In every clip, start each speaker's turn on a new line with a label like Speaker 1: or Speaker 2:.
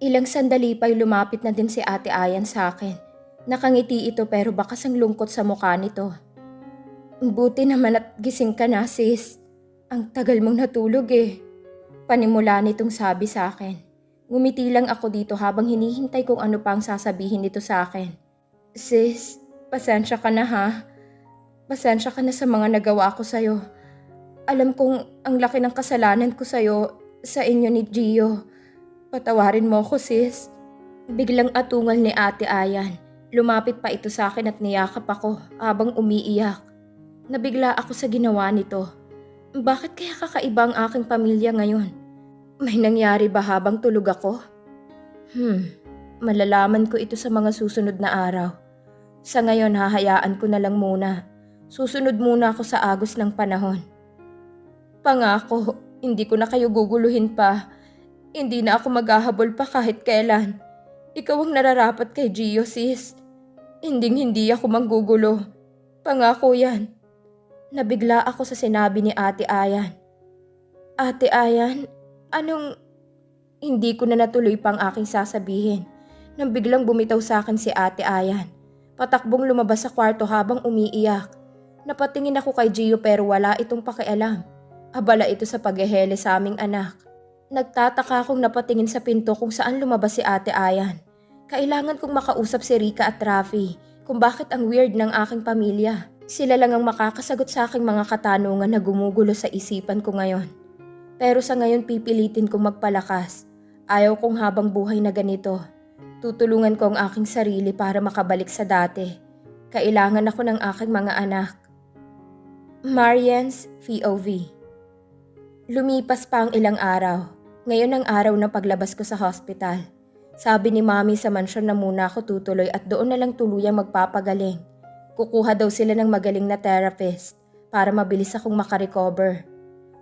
Speaker 1: Ilang sandali pa'y lumapit na din si Ate Ayan sa akin. Nakangiti ito pero bakas ang lungkot sa mukha nito. Buti naman at gising ka na sis. Ang tagal mong natulog eh. Panimula nitong sabi sa akin. Ngumiti lang ako dito habang hinihintay kung ano pa ang sasabihin nito sa akin. Sis, pasensya ka na ha. Pasensya ka na sa mga nagawa ko sa'yo. Alam kong ang laki ng kasalanan ko sa'yo, sa inyo ni Gio. Patawarin mo ako sis. Biglang atungal ni Ate Ayan. Lumapit pa ito sa akin at niyakap ako habang umiiyak. Nabigla ako sa ginawa nito. Bakit kaya kakaiba ang aking pamilya ngayon? May nangyari ba habang tulog ako? Hmm, malalaman ko ito sa mga susunod na araw. Sa ngayon hahayaan ko na lang muna. Susunod muna ako sa agos ng panahon. Pangako, hindi ko na kayo guguluhin pa. Hindi na ako maghahabol pa kahit kailan. Ikaw ang nararapat kay Gio, sis. Hinding hindi ako manggugulo. Pangako yan. Nabigla ako sa sinabi ni Ate Ayan. Ate Ayan, anong... Hindi ko na natuloy pang aking sasabihin nang biglang bumitaw sa akin si Ate Ayan. Patakbong lumabas sa kwarto habang umiiyak. Napatingin ako kay Gio pero wala itong pakialam. Abala ito sa paghehele sa aming anak. Nagtataka akong napatingin sa pinto kung saan lumabas si Ate Ayan. Kailangan kong makausap si Rika at Rafi kung bakit ang weird ng aking pamilya. Sila lang ang makakasagot sa aking mga katanungan na gumugulo sa isipan ko ngayon. Pero sa ngayon pipilitin kong magpalakas. Ayaw kong habang buhay na ganito. Tutulungan ko ang aking sarili para makabalik sa dati. Kailangan ako ng aking mga anak. Marian's POV Lumipas pa ang ilang araw. Ngayon ang araw ng paglabas ko sa hospital. Sabi ni mami sa mansyon na muna ako tutuloy at doon na lang tuluyang magpapagaling. Kukuha daw sila ng magaling na therapist para mabilis akong makarecover.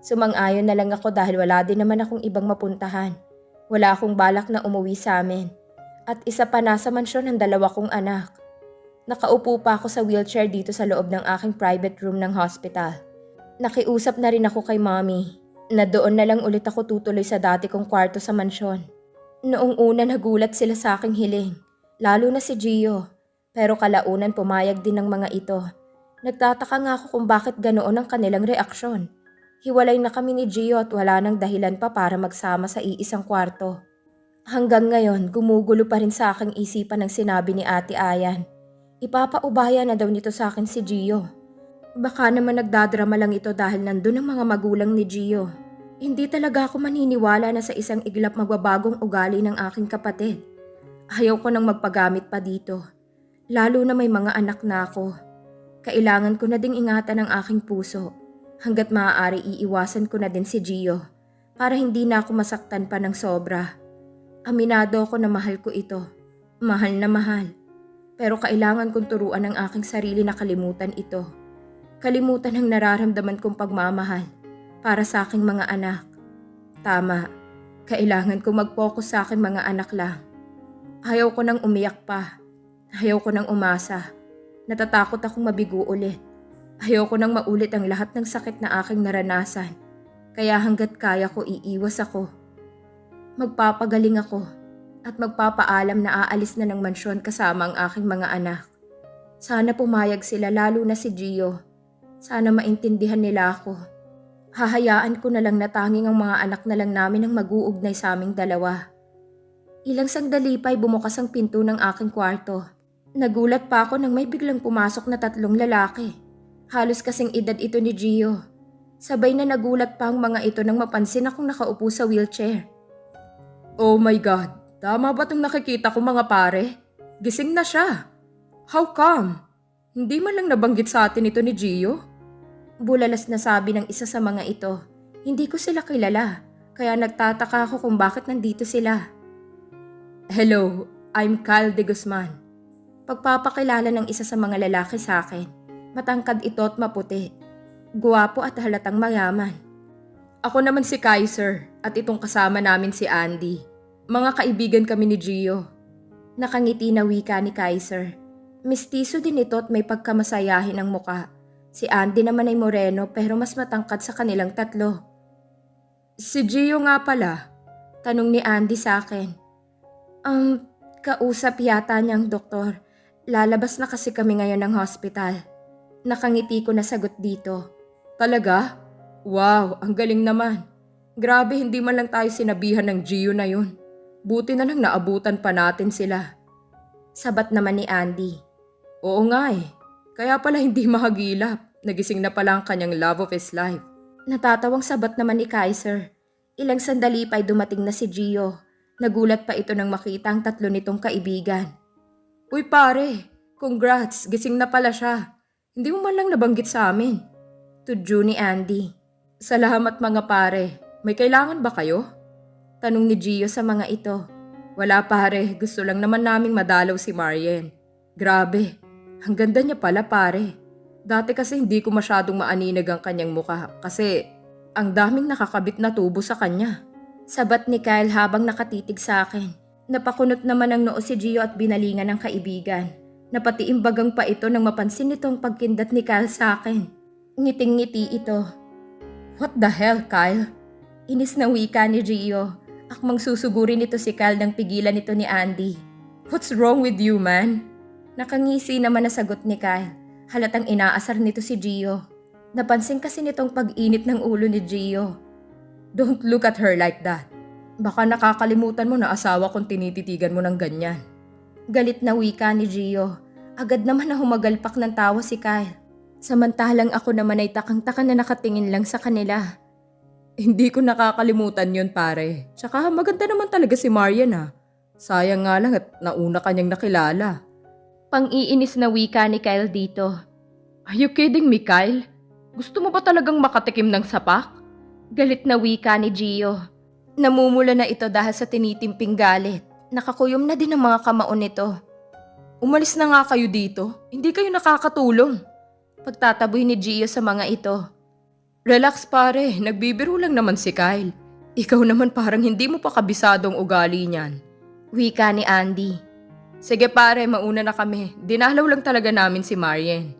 Speaker 1: Sumang-ayon na lang ako dahil wala din naman akong ibang mapuntahan. Wala akong balak na umuwi sa amin. At isa pa nasa mansyon ang dalawa kong anak. Nakaupo pa ako sa wheelchair dito sa loob ng aking private room ng hospital. Nakiusap na rin ako kay mommy na doon na lang ulit ako tutuloy sa dati kong kwarto sa mansyon. Noong una nagulat sila sa aking hiling, lalo na si Gio. Pero kalaunan pumayag din ng mga ito. Nagtataka nga ako kung bakit ganoon ang kanilang reaksyon. Hiwalay na kami ni Gio at wala nang dahilan pa para magsama sa iisang kwarto. Hanggang ngayon, gumugulo pa rin sa aking isipan ang sinabi ni Ate Ayan. Ipapaubaya na daw nito sa akin si Gio. Baka naman nagdadrama lang ito dahil nandun ang mga magulang ni Gio. Hindi talaga ako maniniwala na sa isang iglap magbabagong ugali ng aking kapatid. Ayaw ko nang magpagamit pa dito. Lalo na may mga anak na ako. Kailangan ko na ding ingatan ang aking puso. Hanggat maaari iiwasan ko na din si Gio para hindi na ako masaktan pa ng sobra. Aminado ako na mahal ko ito. Mahal na mahal. Pero kailangan kong turuan ang aking sarili na kalimutan ito. Kalimutan ang nararamdaman kong pagmamahal para sa aking mga anak. Tama, kailangan kong mag-focus sa aking mga anak lang. Ayaw ko nang umiyak pa. Ayaw ko nang umasa. Natatakot akong mabigo ulit. Ayaw ko nang maulit ang lahat ng sakit na aking naranasan. Kaya hanggat kaya ko iiwas ako. Magpapagaling ako at magpapaalam na aalis na ng mansyon kasama ang aking mga anak. Sana pumayag sila lalo na si Gio. Sana maintindihan nila ako. Hahayaan ko na lang na tanging ang mga anak na lang namin ang mag-uugnay sa aming dalawa. Ilang sandali pa'y bumukas ang pinto ng aking kwarto. Nagulat pa ako nang may biglang pumasok na tatlong lalaki. Halos kasing edad ito ni Gio. Sabay na nagulat pa ang mga ito nang mapansin akong nakaupo sa wheelchair. Oh my God, tama ba itong nakikita ko mga pare? Gising na siya. How come? Hindi man lang nabanggit sa atin ito ni Gio? Bulalas na sabi ng isa sa mga ito. Hindi ko sila kilala, kaya nagtataka ako kung bakit nandito sila. Hello, I'm Kyle de Guzman. Pagpapakilala ng isa sa mga lalaki sa akin. Matangkad ito at maputi. Guwapo at halatang mayaman. Ako naman si Kaiser at itong kasama namin si Andy. Mga kaibigan kami ni Gio. Nakangiti na wika ni Kaiser. Mistiso din ito at may pagkamasayahin ang muka. Si Andy naman ay moreno pero mas matangkad sa kanilang tatlo. Si Gio nga pala, tanong ni Andy sa akin. Um, kausap yata niyang doktor. Lalabas na kasi kami ngayon ng hospital. Nakangiti ko na sagot dito.
Speaker 2: Talaga? Wow, ang galing naman. Grabe, hindi man lang tayo sinabihan ng Gio na yun. Buti na lang naabutan pa natin sila.
Speaker 1: Sabat naman ni Andy.
Speaker 2: Oo nga eh. Kaya pala hindi mahagilap. Nagising na pala ang kanyang love of his life.
Speaker 1: Natatawang sabat naman ni Kaiser. Ilang sandali pa ay dumating na si Gio. Nagulat pa ito nang makita ang tatlo nitong kaibigan.
Speaker 2: Uy pare, congrats, gising na pala siya. Hindi mo man lang nabanggit sa amin.
Speaker 1: Tudyo ni Andy.
Speaker 2: Salamat mga pare. May kailangan ba kayo?
Speaker 1: Tanong ni Gio sa mga ito.
Speaker 2: Wala pare, gusto lang naman naming madalaw si Marian. Grabe, ang ganda niya pala pare. Dati kasi hindi ko masyadong maaninag ang kanyang mukha kasi ang daming nakakabit na tubo sa kanya.
Speaker 1: Sabat ni Kyle habang nakatitig sa akin. Napakunot naman ang noo si Gio at binalingan ng kaibigan. Napatiimbagang pa ito nang mapansin nitong pagkindat ni Kyle sa akin. Ngiting-ngiti ito.
Speaker 2: What the hell, Kyle?
Speaker 1: Inis na wika ni Gio. Akmang susugurin nito si Kyle nang pigilan nito ni Andy.
Speaker 2: What's wrong with you, man?
Speaker 1: Nakangisi naman na sagot ni Kyle. Halatang inaasar nito si Gio. Napansin kasi nitong pag-init ng ulo ni Gio.
Speaker 2: Don't look at her like that. Baka nakakalimutan mo na asawa kung tinititigan mo ng ganyan.
Speaker 1: Galit na wika ni Gio. Agad naman na humagalpak ng tawa si Kyle. Samantalang ako naman ay takang-taka na nakatingin lang sa kanila.
Speaker 2: Hindi ko nakakalimutan yun pare. Tsaka maganda naman talaga si Marian ah. Sayang nga lang at nauna kanyang nakilala.
Speaker 1: Pang-iinis na wika ni Kyle dito.
Speaker 2: Are you kidding me, Kyle? Gusto mo ba talagang makatikim ng sapak?
Speaker 1: Galit na wika ni Gio. Namumula na ito dahil sa tinitimping galit. Nakakuyom na din ang mga kamaon nito.
Speaker 2: Umalis na nga kayo dito. Hindi kayo nakakatulong.
Speaker 1: Pagtataboy ni Gio sa mga ito.
Speaker 2: Relax pare, nagbibiro lang naman si Kyle. Ikaw naman parang hindi mo pa kabisadong ugali niyan.
Speaker 1: Wika ni Andy.
Speaker 2: Sige pare, mauna na kami. Dinalaw lang talaga namin si Marian.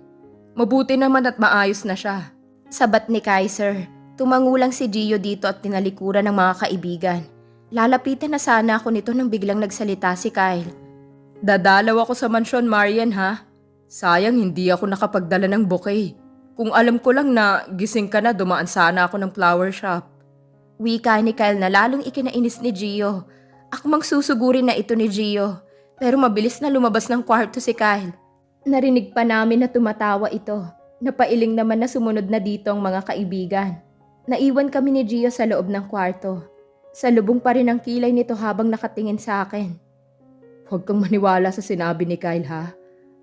Speaker 2: Mabuti naman at maayos na siya.
Speaker 1: Sabat ni Kaiser. Tumangulang si Gio dito at tinalikuran ng mga kaibigan. Lalapitan na sana ako nito nang biglang nagsalita si Kyle.
Speaker 2: Dadalaw ako sa mansyon, Marian ha? Sayang hindi ako nakapagdala ng bouquet. Kung alam ko lang na gising ka na, dumaan sana ako ng flower shop.
Speaker 1: Wika ni Kyle na lalong ikinainis ni Gio. Akmang susugurin na ito ni Gio. Pero mabilis na lumabas ng kwarto si Kyle. Narinig pa namin na tumatawa ito. Napailing naman na sumunod na dito ang mga kaibigan. Naiwan kami ni Gio sa loob ng kwarto. Sa lubong pa rin ang kilay nito habang nakatingin sa akin.
Speaker 2: Huwag kang maniwala sa sinabi ni Kyle ha.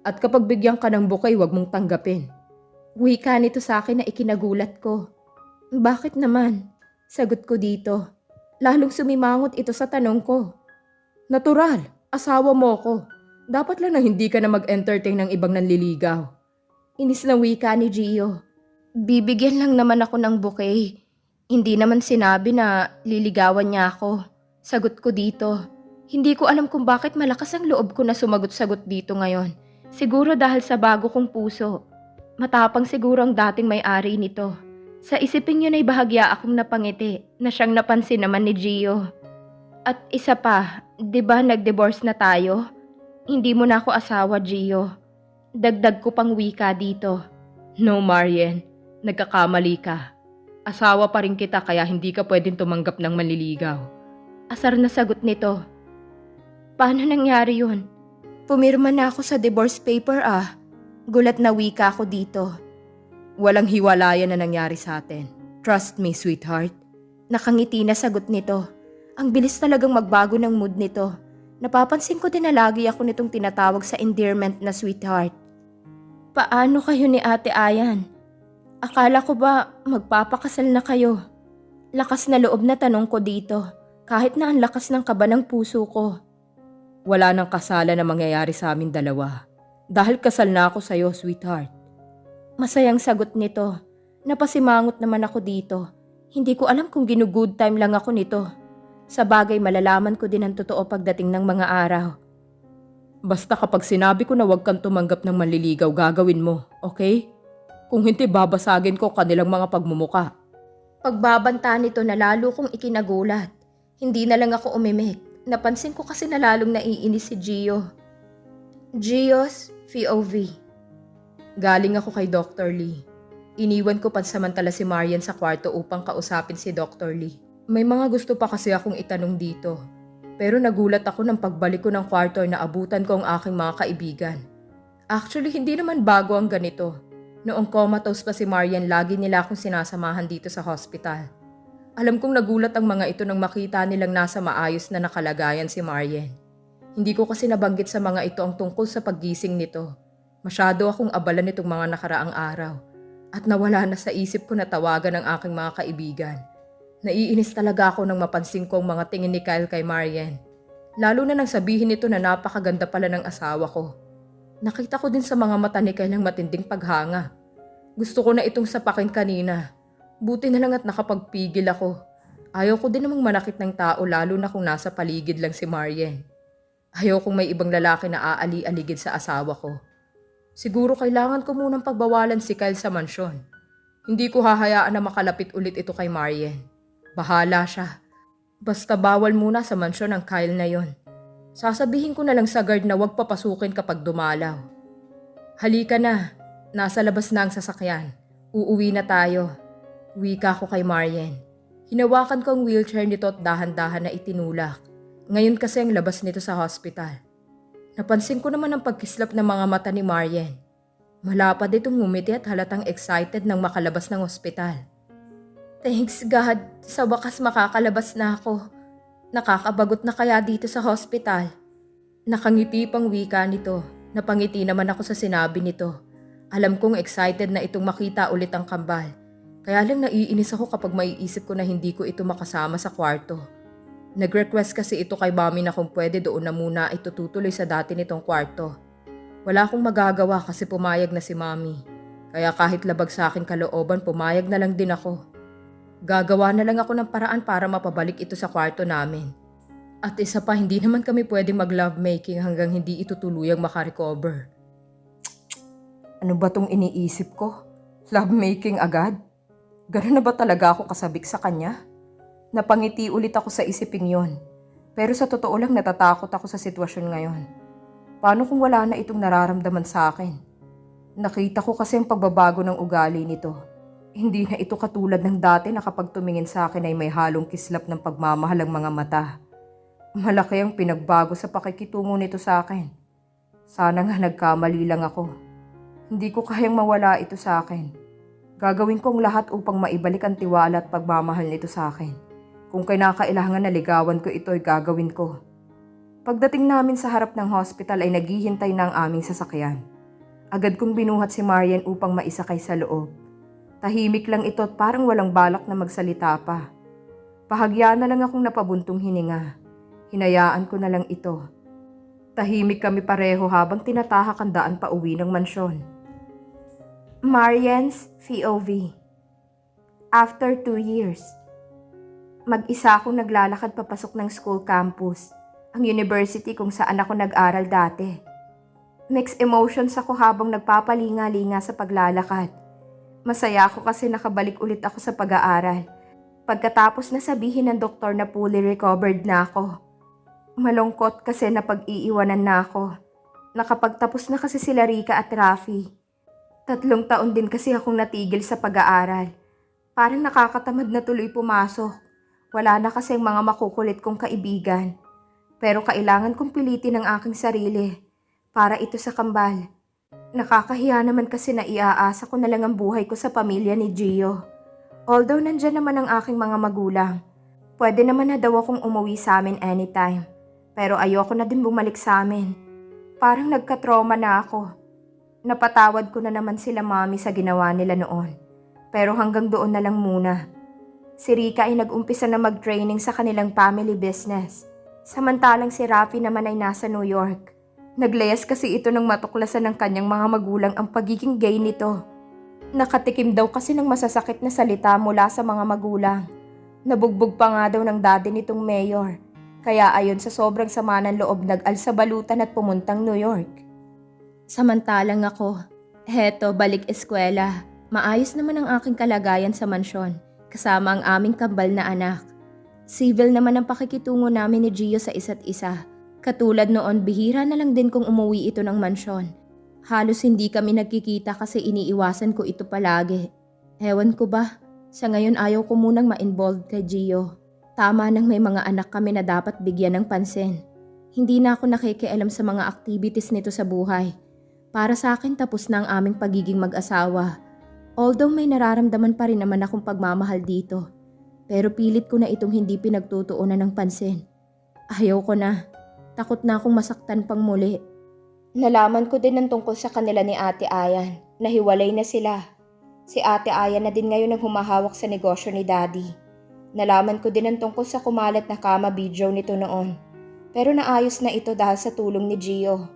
Speaker 2: At kapag bigyan ka ng bukay, huwag mong tanggapin.
Speaker 1: Wika nito sa akin na ikinagulat ko. Bakit naman? Sagot ko dito. Lalong sumimangot ito sa tanong ko.
Speaker 2: Natural, asawa mo ko. Dapat lang na hindi ka na mag-entertain ng ibang nanliligaw.
Speaker 1: Inis na wika ni Gio. Bibigyan lang naman ako ng bouquet. Hindi naman sinabi na liligawan niya ako. Sagot ko dito. Hindi ko alam kung bakit malakas ang loob ko na sumagot-sagot dito ngayon. Siguro dahil sa bago kong puso. Matapang siguro ang dating may-ari nito. Sa isipin yun ay bahagya akong napangiti na siyang napansin naman ni Gio. At isa pa, di ba nag-divorce na tayo? Hindi mo na ako asawa, Gio. Dagdag ko pang wika dito.
Speaker 2: No, Marian. Nagkakamali ka. Asawa pa rin kita kaya hindi ka pwedeng tumanggap ng manliligaw.
Speaker 1: Asar na sagot nito. Paano nangyari yun? Pumirma na ako sa divorce paper ah. Gulat na wika ako dito.
Speaker 2: Walang hiwalayan na nangyari sa atin. Trust me, sweetheart.
Speaker 1: Nakangiti na sagot nito. Ang bilis talagang magbago ng mood nito. Napapansin ko din na lagi ako nitong tinatawag sa endearment na sweetheart. Paano kayo ni Ate Ayan? Akala ko ba magpapakasal na kayo? Lakas na loob na tanong ko dito, kahit na ang lakas ng kaba ng puso ko.
Speaker 2: Wala nang kasala na mangyayari sa amin dalawa. Dahil kasal na ako sa'yo, sweetheart.
Speaker 1: Masayang sagot nito. Napasimangot naman ako dito. Hindi ko alam kung ginugood time lang ako nito. Sa bagay malalaman ko din ang totoo pagdating ng mga araw.
Speaker 2: Basta kapag sinabi ko na huwag kang tumanggap ng manliligaw, gagawin mo, okay? Kung hindi, babasagin ko kanilang mga pagmumuka.
Speaker 1: Pagbabanta nito na lalo kong ikinagulat. Hindi na lang ako umimik. Napansin ko kasi na lalong naiinis si Gio. Gio's POV.
Speaker 2: Galing ako kay Dr. Lee. Iniwan ko pansamantala si Marian sa kwarto upang kausapin si Dr. Lee. May mga gusto pa kasi akong itanong dito. Pero nagulat ako ng pagbalik ko ng kwarto na abutan ko ang aking mga kaibigan. Actually, hindi naman bago ang ganito. Noong comatose pa si Marian, lagi nila akong sinasamahan dito sa hospital. Alam kong nagulat ang mga ito nang makita nilang nasa maayos na nakalagayan si Marian. Hindi ko kasi nabanggit sa mga ito ang tungkol sa paggising nito. Masyado akong abala nitong mga nakaraang araw. At nawala na sa isip ko na tawagan ang aking mga kaibigan. Naiinis talaga ako nang mapansin ko ang mga tingin ni Kyle kay Marian. Lalo na nang sabihin nito na napakaganda pala ng asawa ko. Nakita ko din sa mga mata ni Kyle ang matinding paghanga. Gusto ko na itong sapakin kanina. Buti na lang at nakapagpigil ako. Ayaw ko din namang manakit ng tao lalo na kung nasa paligid lang si Marian. Ayaw kong may ibang lalaki na aali-aligid sa asawa ko. Siguro kailangan ko munang pagbawalan si Kyle sa mansyon. Hindi ko hahayaan na makalapit ulit ito kay Marian. Bahala siya. Basta bawal muna sa mansyon ang Kyle na yon. Sasabihin ko na lang sa guard na huwag papasukin kapag dumalaw. Halika na. Nasa labas na ang sasakyan. Uuwi na tayo. Wika ko kay Marian. Hinawakan ko ang wheelchair nito at dahan-dahan na itinulak. Ngayon kasi ang labas nito sa hospital. Napansin ko naman ang pagkislap ng mga mata ni Marian. Malapad itong ngumiti at halatang excited nang makalabas ng ospital.
Speaker 1: Thanks God, sa wakas makakalabas na ako. Nakakabagot na kaya dito sa hospital.
Speaker 2: Nakangiti pang wika nito. Napangiti naman ako sa sinabi nito. Alam kong excited na itong makita ulit ang kambal. Kaya lang naiinis ako kapag maiisip ko na hindi ko ito makasama sa kwarto. Nag-request kasi ito kay Mami na kung pwede doon na muna ito tutuloy sa dati nitong kwarto. Wala akong magagawa kasi pumayag na si Mami. Kaya kahit labag sa akin kalooban, pumayag na lang din ako. Gagawa na lang ako ng paraan para mapabalik ito sa kwarto namin. At isa pa, hindi naman kami pwede mag-lovemaking hanggang hindi ito tuluyang makarecover. Ano ba tong iniisip ko? Lovemaking agad? Ganun na ba talaga ako kasabik sa kanya? Napangiti ulit ako sa isiping yon. Pero sa totoo lang natatakot ako sa sitwasyon ngayon. Paano kung wala na itong nararamdaman sa akin? Nakita ko kasi ang pagbabago ng ugali nito. Hindi na ito katulad ng dati na kapag tumingin sa akin ay may halong kislap ng pagmamahal ang mga mata. Malaki ang pinagbago sa pakikitungo nito sa akin. Sana nga nagkamali lang ako. Hindi ko kayang mawala ito sa akin. Gagawin kong lahat upang maibalik ang tiwala at pagmamahal nito sa akin. Kung kinakailangan na ligawan ko ito ay gagawin ko. Pagdating namin sa harap ng hospital ay naghihintay na ang aming sasakyan. Agad kong binuhat si Marian upang maisakay sa loob. Tahimik lang ito at parang walang balak na magsalita pa. Pahagya na lang akong napabuntong hininga. Hinayaan ko na lang ito. Tahimik kami pareho habang tinatahak ang daan pa uwi ng mansyon.
Speaker 1: Marian's POV. After two years. Mag-isa akong naglalakad papasok ng school campus, ang university kung saan ako nag-aral dati. Mixed emotions ako habang nagpapalinga-linga sa paglalakad. Masaya ako kasi nakabalik ulit ako sa pag-aaral. Pagkatapos na sabihin ng doktor na fully recovered na ako. Malungkot kasi napag-iiwanan na ako. Nakapagtapos na kasi sila Rika at Rafi. Tatlong taon din kasi akong natigil sa pag-aaral. Parang nakakatamad na tuloy pumasok. Wala na kasi mga makukulit kong kaibigan. Pero kailangan kong pilitin ang aking sarili para ito sa kambal. Nakakahiya naman kasi na iaasa ko na lang ang buhay ko sa pamilya ni Gio. Although nandyan naman ang aking mga magulang, pwede naman na daw akong umuwi sa amin anytime. Pero ayoko na din bumalik sa amin. Parang nagka-trauma na ako. Napatawad ko na naman sila mami sa ginawa nila noon. Pero hanggang doon na lang muna. Si Rika ay nag-umpisa na mag-training sa kanilang family business. Samantalang si Rafi naman ay nasa New York. Naglayas kasi ito ng matuklasan ng kanyang mga magulang ang pagiging gay nito. Nakatikim daw kasi ng masasakit na salita mula sa mga magulang. Nabugbog pa nga daw ng daddy nitong mayor. Kaya ayon sa sobrang sama ng loob nag-alsa balutan at pumuntang New York. Samantalang ako, heto balik eskwela. Maayos naman ang aking kalagayan sa mansyon, kasama ang aming kambal na anak. Civil naman ang pakikitungo namin ni Gio sa isa't isa. Katulad noon, bihira na lang din kung umuwi ito ng mansyon. Halos hindi kami nagkikita kasi iniiwasan ko ito palagi. Ewan ko ba, sa ngayon ayaw ko munang ma-involved kay Gio. Tama nang may mga anak kami na dapat bigyan ng pansin. Hindi na ako nakikialam sa mga activities nito sa buhay. Para sa akin tapos na ang aming pagiging mag-asawa. Although may nararamdaman pa rin naman akong pagmamahal dito. Pero pilit ko na itong hindi pinagtutuunan ng pansin. Ayaw ko na. Takot na akong masaktan pang muli. Nalaman ko din ang tungkol sa kanila ni Ate Ayan. Nahiwalay na sila. Si Ate Ayan na din ngayon ang humahawak sa negosyo ni Daddy. Nalaman ko din ang tungkol sa kumalat na kama video nito noon. Pero naayos na ito dahil sa tulong ni Gio.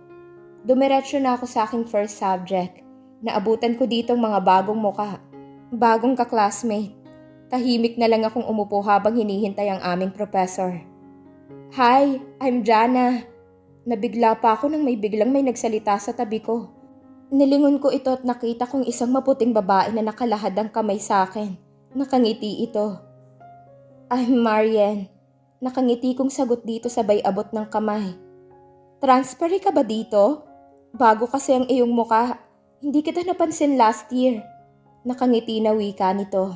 Speaker 1: Dumiretso na ako sa aking first subject. Naabutan ko dito ang mga bagong muka. Bagong kaklasmate. Tahimik na lang akong umupo habang hinihintay ang aming professor. Hi, I'm Jana. Nabigla pa ako nang may biglang may nagsalita sa tabi ko. Nilingon ko ito at nakita kong isang maputing babae na nakalahad ang kamay sa akin. Nakangiti ito. I'm Marian. Nakangiti kong sagot dito sabay abot ng kamay. Transferi ka ba dito? Bago kasi ang iyong muka. Hindi kita napansin last year. Nakangiti na wika nito.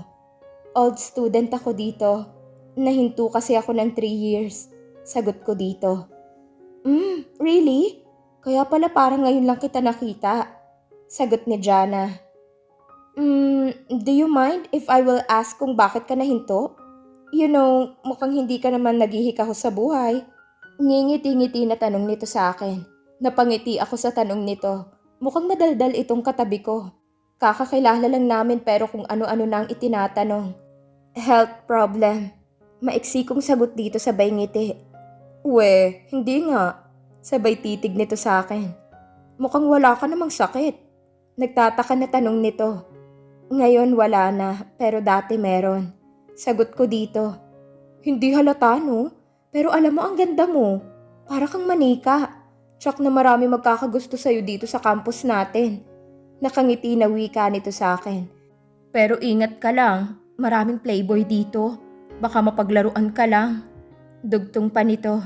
Speaker 1: Old student ako dito. Nahinto kasi ako ng 3 years. Sagot ko dito. Hmm, really? Kaya pala parang ngayon lang kita nakita. Sagot ni Jana. Hmm, do you mind if I will ask kung bakit ka nahinto? You know, mukhang hindi ka naman naghihikaho sa buhay. Ngingiti-ngiti na tanong nito sa akin. Napangiti ako sa tanong nito. Mukhang madaldal itong katabi ko. Kakakilala lang namin pero kung ano-ano nang itinatanong. Health problem. Maiksi kong sagot dito sabay ngiti. We, hindi nga. Sabay titig nito sa akin. Mukhang wala ka namang sakit. Nagtataka na tanong nito. Ngayon wala na, pero dati meron. Sagot ko dito. Hindi halata no, pero alam mo ang ganda mo. Para kang manika. Tsak na marami magkakagusto sa'yo dito sa campus natin. Nakangiti na wika nito sa akin. Pero ingat ka lang, maraming playboy dito. Baka mapaglaruan ka lang. Dugtong pa nito.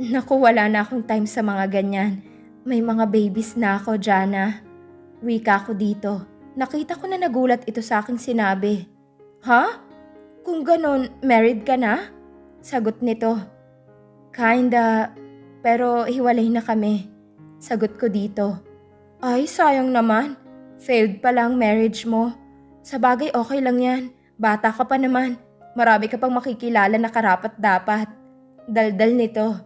Speaker 1: Naku, wala na akong time sa mga ganyan. May mga babies na ako, Jana. Wika ko dito. Nakita ko na nagulat ito sa aking sinabi. Ha? Kung ganon, married ka na? Sagot nito. Kinda, pero hiwalay na kami. Sagot ko dito. Ay, sayang naman. Failed pa lang marriage mo. Sa bagay, okay lang yan. Bata ka pa naman. Marami ka pang makikilala na karapat dapat. Daldal nito.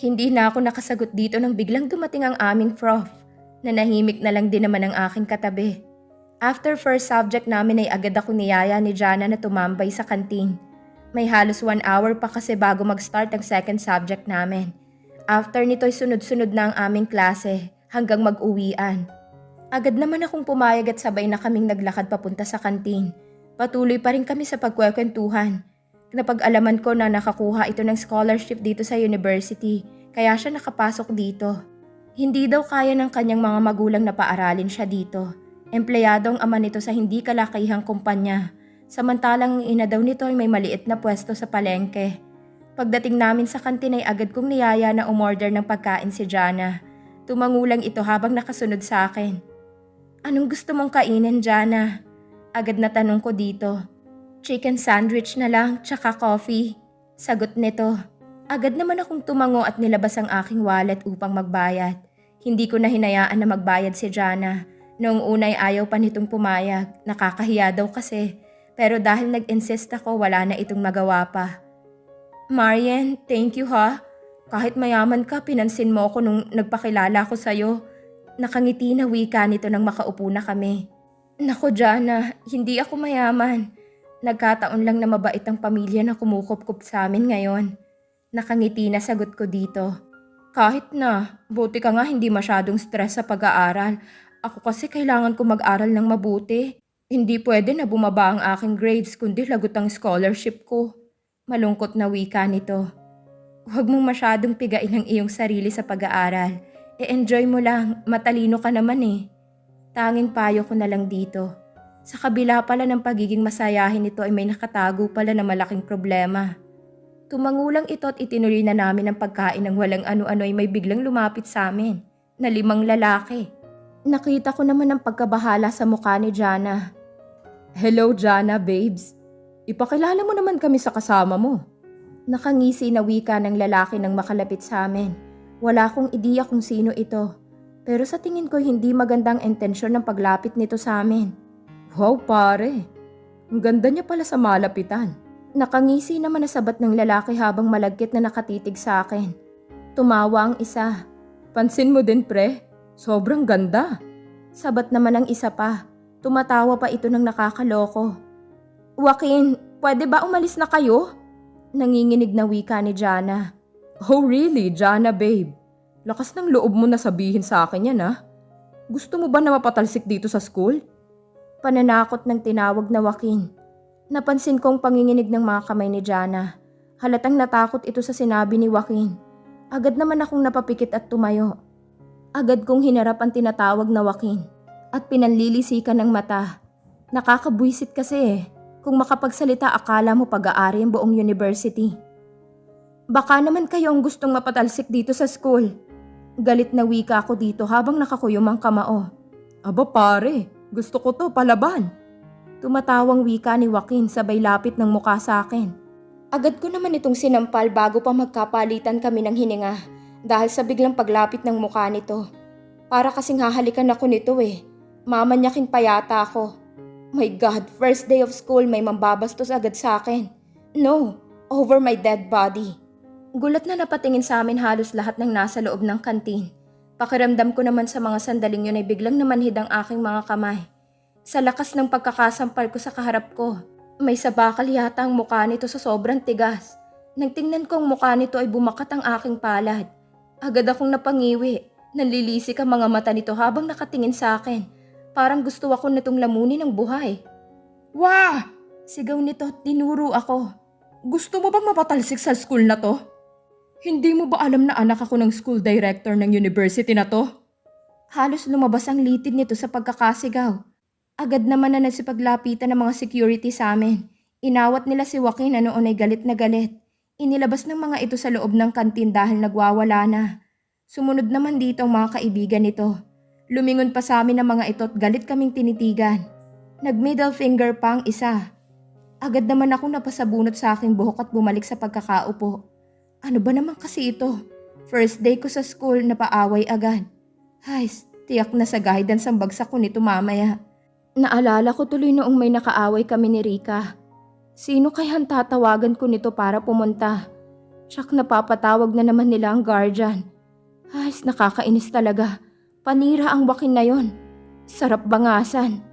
Speaker 1: Hindi na ako nakasagot dito nang biglang dumating ang aming prof. Nanahimik na lang din naman ang aking katabi. After first subject namin ay agad ako niyaya ni Jana na tumambay sa kantin. May halos one hour pa kasi bago mag-start ang second subject namin. After nito'y sunod-sunod na ang aming klase hanggang mag-uwian. Agad naman akong pumayag at sabay na kaming naglakad papunta sa kantin. Patuloy pa rin kami sa pagkwekwentuhan. Napag-alaman ko na nakakuha ito ng scholarship dito sa university, kaya siya nakapasok dito. Hindi daw kaya ng kanyang mga magulang na paaralin siya dito. Empleyado ang ama nito sa hindi kalakihang kumpanya. Samantalang ang ina daw nito ay may maliit na pwesto sa palengke. Pagdating namin sa kantin ay agad kong niyaya na umorder ng pagkain si Jana. Tumangulang ito habang nakasunod sa akin. Anong gusto mong kainin, Jana? Agad na tanong ko dito. Chicken sandwich na lang, tsaka coffee. Sagot nito. Agad naman akong tumango at nilabas ang aking wallet upang magbayad. Hindi ko na hinayaan na magbayad si Jana. Noong unay ayaw pa nitong pumayag. Nakakahiya daw kasi. Pero dahil nag-insist ako, wala na itong magawa pa. Marian, thank you ha. Kahit mayaman ka, pinansin mo ako nung nagpakilala ko sa'yo. Nakangiti na wika nito nang makaupo na kami. Nako Jana, hindi ako mayaman. Nagkataon lang na mabait ang pamilya na kumukup-kup sa amin ngayon. Nakangiti na sagot ko dito. Kahit na, buti ka nga hindi masyadong stress sa pag-aaral. Ako kasi kailangan ko mag-aral ng mabuti. Hindi pwede na bumaba ang aking grades kundi lagot ang scholarship ko. Malungkot na wika nito. Huwag mong masyadong pigain ang iyong sarili sa pag-aaral. E-enjoy mo lang, matalino ka naman eh. Tanging payo ko na lang dito. Sa kabila pala ng pagiging masayahin nito ay may nakatago pala na malaking problema. Tumangulang ito at itinuloy na namin ang pagkain ng walang ano-ano ay may biglang lumapit sa amin na limang lalaki. Nakita ko naman ang pagkabahala sa mukha ni Jana.
Speaker 2: Hello, Jana, babes. Ipakilala mo naman kami sa kasama mo.
Speaker 1: Nakangisi na wika ng lalaki nang makalapit sa amin. Wala akong ideya kung sino ito. Pero sa tingin ko hindi magandang intensyon ng paglapit nito sa amin.
Speaker 2: Wow, pare. Ang ganda niya pala sa malapitan.
Speaker 1: Nakangisi naman na sabat ng lalaki habang malagkit na nakatitig sa akin. Tumawa ang isa.
Speaker 2: Pansin mo din, pre. Sobrang ganda.
Speaker 1: Sabat naman ang isa pa. Tumatawa pa ito ng nakakaloko. Joaquin, pwede ba umalis na kayo? Nanginginig na wika ni Jana.
Speaker 2: Oh, really, Jana, babe? Lakas ng loob mo na sabihin sa akin yan, ha? Gusto mo ba na mapatalsik dito sa school?
Speaker 1: Pananakot ng tinawag na Joaquin. Napansin kong panginginig ng mga kamay ni Jana. Halatang natakot ito sa sinabi ni Joaquin. Agad naman akong napapikit at tumayo. Agad kong hinarap ang tinatawag na Joaquin at pinanlilisikan ng mata. Nakakabwisit kasi eh. Kung makapagsalita akala mo pag-aari ang buong university. Baka naman kayo ang gustong mapatalsik dito sa school. Galit na wika ako dito habang nakakuyom ang kamao.
Speaker 2: Aba, pare. Gusto ko to, palaban.
Speaker 1: Tumatawang wika ni Joaquin sabay lapit ng muka sa akin. Agad ko naman itong sinampal bago pa magkapalitan kami ng hininga dahil sa biglang paglapit ng mukha nito. Para kasing hahalikan ako nito eh. Mamanyakin pa yata ako. My God, first day of school may mambabastos agad sa akin. No, over my dead body. Gulat na napatingin sa amin halos lahat ng nasa loob ng kantin. Pakiramdam ko naman sa mga sandaling yun ay biglang namanhid ang aking mga kamay. Sa lakas ng pagkakasampal ko sa kaharap ko, may sabakal yata ang mukha nito sa sobrang tigas. Nang tingnan ko ang mukha nito ay bumakat ang aking palad. Agad akong napangiwi. Nanlilisik ang mga mata nito habang nakatingin sa akin. Parang gusto ako nitong lamunin ng buhay.
Speaker 2: Wah!
Speaker 1: Sigaw nito at dinuro ako.
Speaker 2: Gusto mo bang mapatalsik sa school na to? Hindi mo ba alam na anak ako ng school director ng university na to?
Speaker 1: Halos lumabas ang litid nito sa pagkakasigaw. Agad naman na nasipaglapitan ng mga security sa amin. Inawat nila si Joaquin na noon ay galit na galit. Inilabas ng mga ito sa loob ng kantin dahil nagwawala na. Sumunod naman dito ang mga kaibigan nito. Lumingon pa sa amin ang mga ito at galit kaming tinitigan. Nag-middle finger pa ang isa. Agad naman akong napasabunot sa aking buhok at bumalik sa pagkakaupo. Ano ba naman kasi ito? First day ko sa school na paaway agad. Ay, tiyak na sa guidance ang bagsak ko nito mamaya. Naalala ko tuloy noong may nakaaway kami ni Rika. Sino kayang tatawagan ko nito para pumunta? Tsak napapatawag na naman nila ang guardian. Ay, nakakainis talaga. Panira ang wakin na yon. Sarap bangasan.